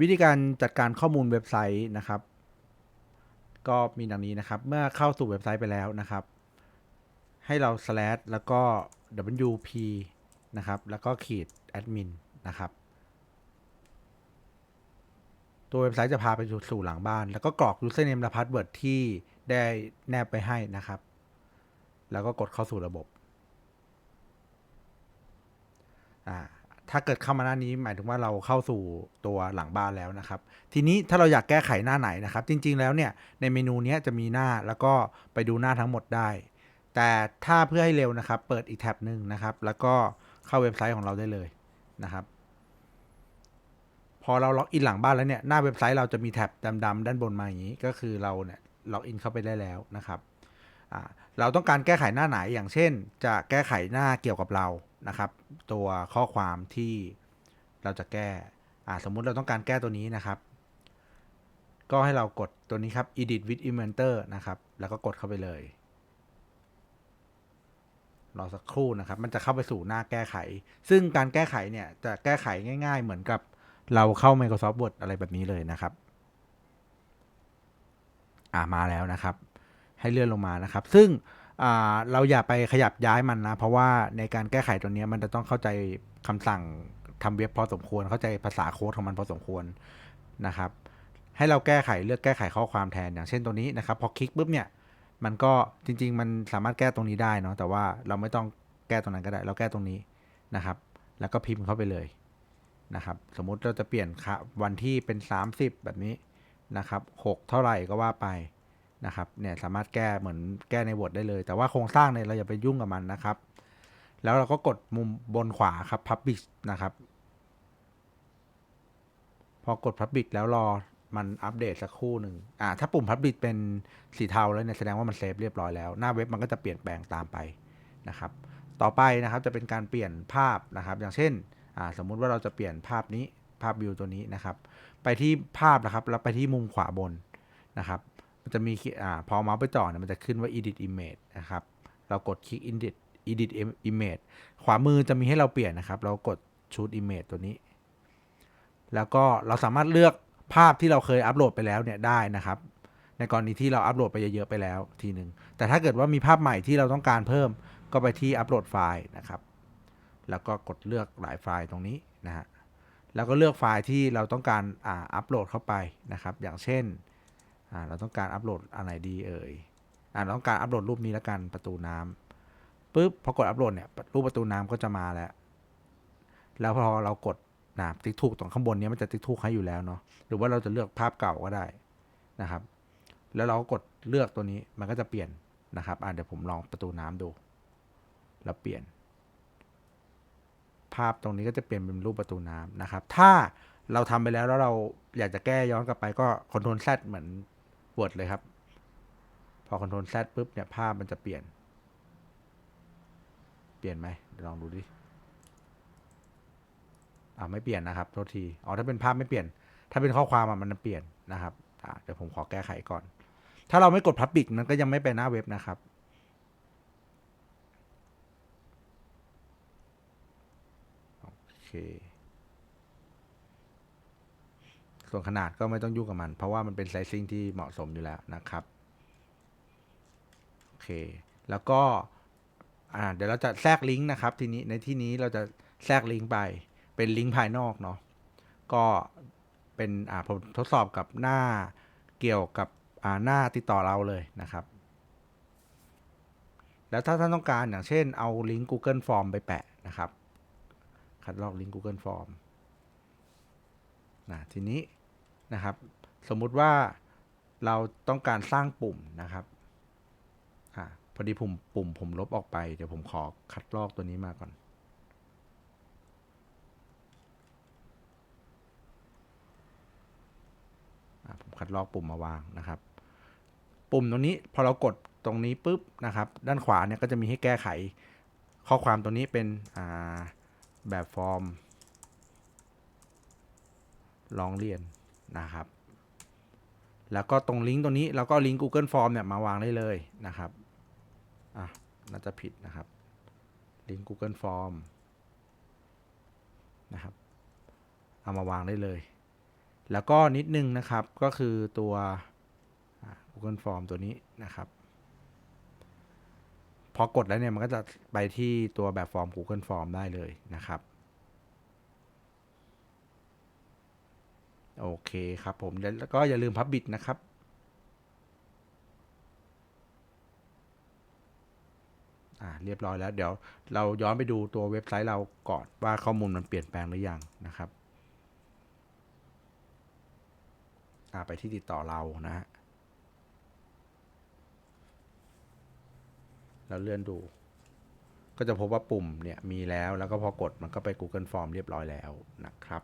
วิธีการจัดการข้อมูลเว็บไซต์นะครับ ก็มีดังนี้นะครับ เมื่อเข้าสู่เว็บไซต์ไปแล้วนะครับ ให้เรา slash แล้วก็ wp นะครับ แล้วก็ขีด admin นะครับตัวเว็บไซต์จะพาไปสู่หลังบ้าน แล้วก็กรอก username และ password ที่ได้แนบไปให้นะครับ แล้วก็กดเข้าสู่ระบบ อ่า ถ้าเกิดเข้ามาหน้านี้หมายถึงว่าเราเข้าสู่ตัวหลังบ้านแล้วนะครับ ทีนี้ถ้าเราอยากแก้ไขหน้าไหนนะครับ จริง ๆ แล้วเนี่ยในเมนูนี้จะมีหน้าแล้วก็ไปดูหน้าทั้งหมดได้ แต่ถ้าเพื่อให้เร็วนะครับ เปิดอีกแท็บหนึ่งนะครับ แล้วก็เข้าเว็บไซต์ของเราได้เลยนะครับ พอเราล็อกอินหลังบ้านแล้วเนี่ยหน้าเว็บไซต์เราจะมีแท็บดำๆด้านบนมาอย่างนี้ ก็คือเราเนี่ยล็อกอินเข้าไปได้แล้วนะครับเราต้องการแก้ไขหน้าไหนอย่างเช่น จะแก้ไขหน้าเกี่ยวกับเรา นะครับ ตัวข้อความที่เราจะแก้อ่สมมุติเราต้องการแก้ตัวนี้นะครับ ก็ให้เรากดตัวนี้ครับ edit with inventor นะครับ แล้วก็กดเข้าไปเลยรอสักครู่นะครับ มันจะเข้าไปสู่หน้าแก้ไข ซึ่งการแก้ไขเนี่ยจะแก้ไขง่ายๆ เหมือนกับเราเข้า Microsoft Word อะไรแบบนี้เลยนะครับ อ่ามาแล้วนะครับ ให้เลื่อนลงมานะครับ ซึ่ง เราอย่าไปขยับย้ายมันนะ เพราะว่าในการแก้ไขตัวนี้มันจะต้องเข้าใจคำสั่งทำเว็บพอสมควร เข้าใจภาษาโค้ดของมันพอสมควรนะครับ ให้เราแก้ไขเลือกแก้ไขข้อความแทนอย่างเช่นตัวนี้นะครับพอคลิกปุ๊บเนี่ยมันก็จริง ๆ มันสามารถแก้ตรงนี้ได้เนาะแต่ว่าเราไม่ต้องแก้ตรงนั้นก็ได้ เราแก้ตรงนี้นะครับ แล้วก็พิมพ์เข้าไปเลยนะครับ สมมุติเราจะเปลี่ยนวันที่เป็น 30 แบบนี้นะครับ 6 เท่าไหร่ก็ว่าไป นะครับเนี่ยสามารถแก้เหมือนแก้ใน Word ได้เลย แต่ว่าโครงสร้างเนี่ยเราอย่าไปยุ่งกับมันนะครับ แล้วเราก็กดมุมบนขวาครับ Publish นะครับ พอกด Publish แล้วรอมันอัปเดตสักครู่หนึ่งอ่าถ้าปุ่ม Publish เป็นสีเทาแล้วเนี่ยแสดงว่ามันเซฟเรียบร้อยแล้ว หน้าเว็บมันก็จะเปลี่ยนแปลงตามไปนะครับ ต่อไปนะครับจะเป็นการเปลี่ยนภาพนะครับ อย่างเช่นอ่าสมมุติว่าเราจะเปลี่ยนภาพนี้ภาพวิวตัวนี้นะครับ ไปที่ภาพนะครับ แล้วไปที่มุมขวาบนนะครับ มันจะมีอ่าพอเมาส์ไปจ่อเนี่ยมันจะขึ้นว่า edit image นะครับ เรากดคลิก edit edit image ขวามือจะมีให้เราเปลี่ยนนะครับ เรากด choose image ตัวนี้ แล้วก็เราสามารถเลือกภาพที่เราเคยอัปโหลดไปแล้วเนี่ยได้นะครับ ในกรณีที่เราอัปโหลดไปเยอะๆไปแล้วทีหนึ่งแต่ถ้าเกิดว่ามีภาพใหม่ที่เราต้องการเพิ่มก็ไปที่อัปโหลดไฟล์นะครับ แล้วก็กดเลือกหลายไฟล์ตรงนี้นะฮะแล้วก็เลือกไฟล์ที่เราต้องการอ่าอัปโหลดเข้าไปนะครับ อย่างเช่น อ่าเราต้องการอัปโหลดอะไรดีเอ่ยอ่าเราต้องการอัปโหลดรูปนี้แล้วกันประตูน้ำปุ๊บพอกดอัปโหลดเนี่ยรูปประตูน้ำก็จะมาแล้ว แล้วพอเรากดนะติ๊กถูกตรงข้างบนเนี้ยมันจะติ๊กถูกให้อยู่แล้วเนาะหรือว่าเราจะเลือกภาพเก่าก็ได้นะครับ แล้วเราก็กดเลือกตัวนี้มันก็จะเปลี่ยนนะครับอ่าเดี๋ยวผมลองประตูน้ำดู แล้วเปลี่ยน ภาพตรงนี้ก็จะเปลี่ยนเป็นรูปประตูน้ำนะครับ ถ้าเราทำไปแล้วแล้วเราอยากจะแก้ย้อนกลับไปก็ Ctrl Z เหมือน Word เลยครับ พอ Ctrl Z ปุ๊บเนี่ย ภาพมันจะเปลี่ยน เปลี่ยนไหมเดี๋ยวลองดูดิอ่าไม่เปลี่ยนนะครับ โทษที อ๋อ ถ้าเป็นภาพไม่เปลี่ยน ถ้าเป็นข้อความอะมันเปลี่ยนนะครับอ่าเดี๋ยวผมขอแก้ไขก่อน ถ้าเราไม่กด Public มันก็ยังไม่ไปหน้าเว็บนะครับโอเค ส่วนขนาดก็ไม่ต้องยุ่งกับมัน เพราะว่ามันเป็นไซซิ่งที่เหมาะสมอยู่แล้วนะครับ โอเค แล้วก็เดี๋ยวเราจะแทรกลิงก์นะครับ ทีนี้ในที่นี้เราจะแทรกลิงก์ไปเป็นลิงก์ภายนอกเนาะก็เป็นอ่าผมทดสอบกับหน้าเกี่ยวกับอ่าหน้าติดต่อเราเลยนะครับ แล้วถ้าท่านต้องการอย่างเช่นเอาลิงก์ Google Form ไปแปะนะครับ คัดลอกลิงก์ Google Form นะทีนี้ นะครับ สมมุติว่าเราต้องการสร้างปุ่มนะครับอ่าพอดีปุ่มปุ่มผมลบออกไป เดี๋ยวผมขอคัดลอกตัวนี้มาก่อน ผมคัดลอกปุ่มมาวางนะครับ ปุ่มตรงนี้พอเรากดตรงนี้ปุ๊บนะครับ ด้านขวาเนี่ยก็จะมีให้แก้ไข ข้อความตรงนี้เป็นแบบฟอร์มร้องเรียน นะครับ แล้วก็ตรงลิงก์ตรงนี้เราก็ลิงก์ Google Form เนี่ยมาวางได้เลยนะครับอะน่าจะผิดนะครับ ลิงก์ Google Form นะครับ เอามาวางได้เลย แล้วก็นิดนึงนะครับก็คือตัว Google Form ตัวนี้นะครับพอกดแล้วเนี่ยมันก็จะไปที่ตัวแบบฟอร์ม Google Form ได้เลยนะครับ โอเคครับผมแล้วก็อย่าลืม Public นะครับอ่าเรียบร้อยแล้วเดี๋ยวเราย้อนไปดูตัวเว็บไซต์เราก่อนว่าข้อมูลมันเปลี่ยนแปลงหรือยังนะครับอ่าไปที่ติดต่อเรานะฮะแล้วเลื่อนดู ก็จะพบว่าปุ่มเนี่ยมีแล้วแล้วก็พอกดมันก็ไป Google Form เรียบร้อยแล้วนะครับ